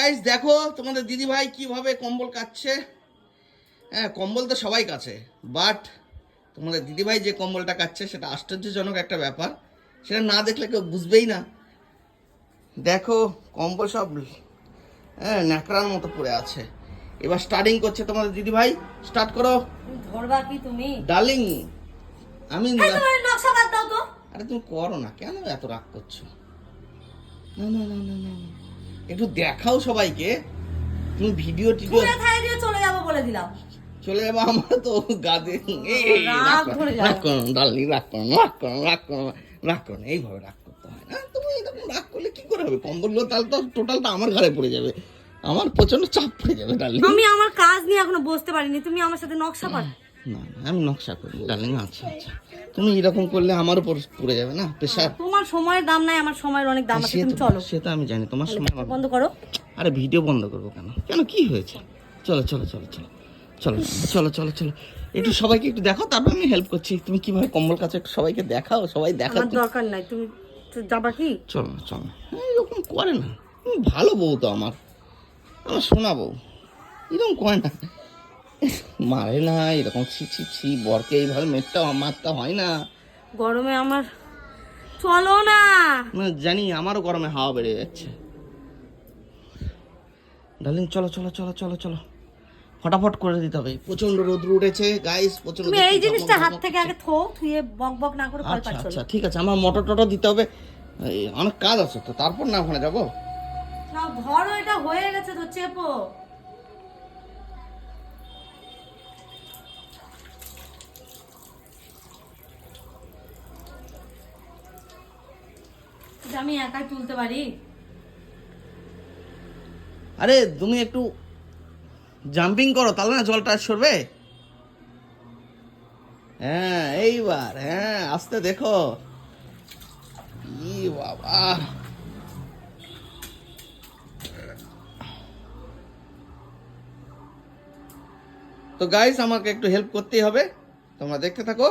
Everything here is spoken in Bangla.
গাইস দেখো তোমাদের দিদি ভাই কীভাবে কম্বল কাচ্ছে হ্যাঁ কম্বল তো সবাই কাছে বাট তোমাদের দিদি ভাই যে কম্বলটা কাচ্ছে সেটা আশ্চর্যজনক একটা ব্যাপার। সেটা না দেখলে কেউ বুঝবেই না। দেখো কম্বল সব হ্যাঁ ন্যাকড়ার মতো পড়ে আছে। এবার স্টার্টিং করছে তোমাদের দিদি ভাই স্টার্ট করো। ধরবা কি তুমি। ডার্লিং আমি নকশা বাদ দাও তো। আরে তুমি করো না কেন এত রাগ করছ? না না না না না। একটু দেখাও সবাইকে। তুমি ভিডিও টিডিও চলে যাব বলে দিলাম। চলে যাব আমার তো গাদে রাগ রাগ করো, ধরে যাবে। রাগ করো না, রাগ করো না, রাগ করো রাগ করো না, রাগ করো। না, এইভাবে রাগ করতে হয় না। তুমি এরকম রাগ করলে কি করে হবে? কম্বলগুলো তাহলে তো টোটালটা আমার ঘরে পড়ে যাবে। আমার প্রচণ্ড চাপ পড়ে যাবে ডার্লিং আমি আমার কাজ নিয়ে এখনও বসতে পারিনি। তুমি আমার সাথে নকশা পার না না আমি নকশা করি ডার্লিং আচ্ছা আচ্ছা। তুমি এরকম করলে আমার উপর পড়ে যাবে না প্রেশার তোমার সময়ের দাম নাই আমার সময়ের অনেক দাম আছে তুমি চলো। সে তো আমি জানি তোমার সময় বন্ধ করো। আরে ভিডিও বন্ধ করব কেন? কেন কি হয়েছে? চলো চলো চলো চলো। চলো চলো চলো চলো। একটু সবাইকে একটু দেখো তারপর আমি হেল্প করছি। তুমি কীভাবে কম্বল কাছে একটু সবাইকে দেখাও সবাই দেখা আমার দরকার নাই তুমি যাবা কি? চলো না চলো। না এরকম করে না। ভালো বউ তো আমার। আমার শোনা বউ। এরকম করে না। মারে না এরকম ছি ছি ছি বরকে এইভাবে মেটটা মারতে হয় না। গরমে আমার চলো না। না জানি আমারও গরমে হাওয়া বেড়ে যাচ্ছে। ডার্লিং চলো চলো চলো চলো চলো। ফটাফট করে দিতে হবে। প্রচণ্ড রোদ্র উঠেছে গাইস প্রচণ্ড তুমি এই জিনিসটা হাত থেকে আগে থো থুয়ে বক বক না করে কল আচ্ছা আচ্ছা ঠিক আছে আমার মোটর টটর দিতে হবে। অনেক কাজ আছে তো তারপর না ওখানে যাব? না ধরো এটা হয়ে গেছে তো চেপো। আমি একাই তুলতে পারি? আরে তুমি একটু জাম্পিং করো, তাহলে না জলটা সরবে? হ্যাঁ এইবার হ্যাঁ আস্তে দেখো। বাবা। তো গাইস আমাকে একটু হেল্প করতেই হবে। তোমরা দেখতে থাকো।